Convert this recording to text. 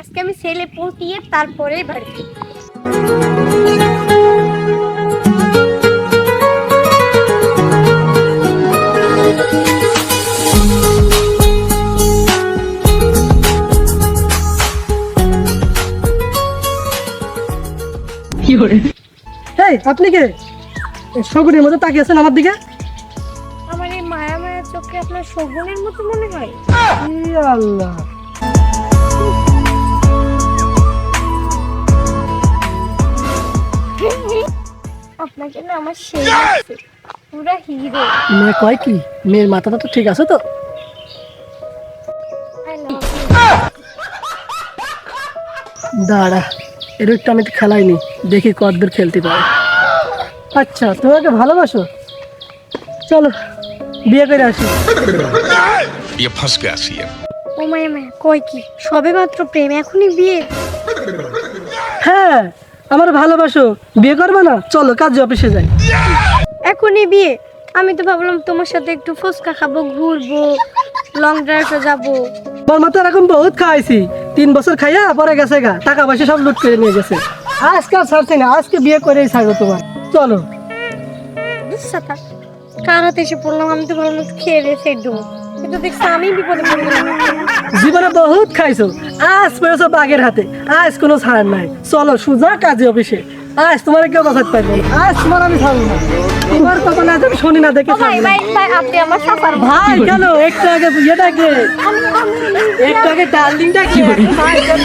আজকে আমি সেলে পটিয়ে তারপরে বাড়ি ফিরবো। এই আপনি কে? শগুনের মধ্যে তাকিয়েছেন আমার দিকে? আমার এই মায়া মায়া চোখে আপনার শগুনের মতো মনে হয়। আল্লাহ। আপনাকে না আমার সেই লাগছে পুরা হিরো মেয়ে কয় কি মেয়ের মাথাটা তো ঠিক আছে তো আই লাভ দাঁড়া এর একটু আমি তো খেলাইনি দেখি কতদূর খেলতে পারে আচ্ছা তোমাকে ভালোবাসো চলো বিয়ে করে আসি ये फंस गया सीएम ও মায়া মায়া কয় কি সবে মাত্র প্রেম এখনই বিয়ে হ্যাঁ আমার ভালোবাসো বিয়ে করবে না? চলো কাজ অফিসে যাই। এখনই বিয়ে। আমি তো ভাবলাম তোমার সাথে একটু ফুচকা খাব ঘুরবো লং ড্রাইভে যাব। আমার মতো এরকম বহুত খাওয়াইছি তিন বছর খাইয়া পরে গেছে গা। টাকা পয়সা সব লুট করে নিয়ে গেছে। আজকে আর ছাড়ছি না আজকে বিয়ে করেই ছাড়বো তোমার। চলো। কার হাতে এসে পড়লাম? আমি তো ভাবলাম খেয়ে রেখে দেবো। কিন্তু দেখছি আমি বিপদে পড়ে গেলাম জীবনে বহুত খাইছো। আজ পেয়েছ বাঘের হাতে। আজ কোনো ছাড় নাই। চলো সুজা কাজে অফিসে। আজ তোমার কেউ বাঁচাতে পারবে আজ তোমার আমি ছাড়বো না। তোমার কথা না আমি শুনি না দেখে ভাই আপনি আমার সাফার ভাই। কেন? একটু আগে ইয়েটাকে একটু আগে ডার্লিংটা কি ভাই কেন?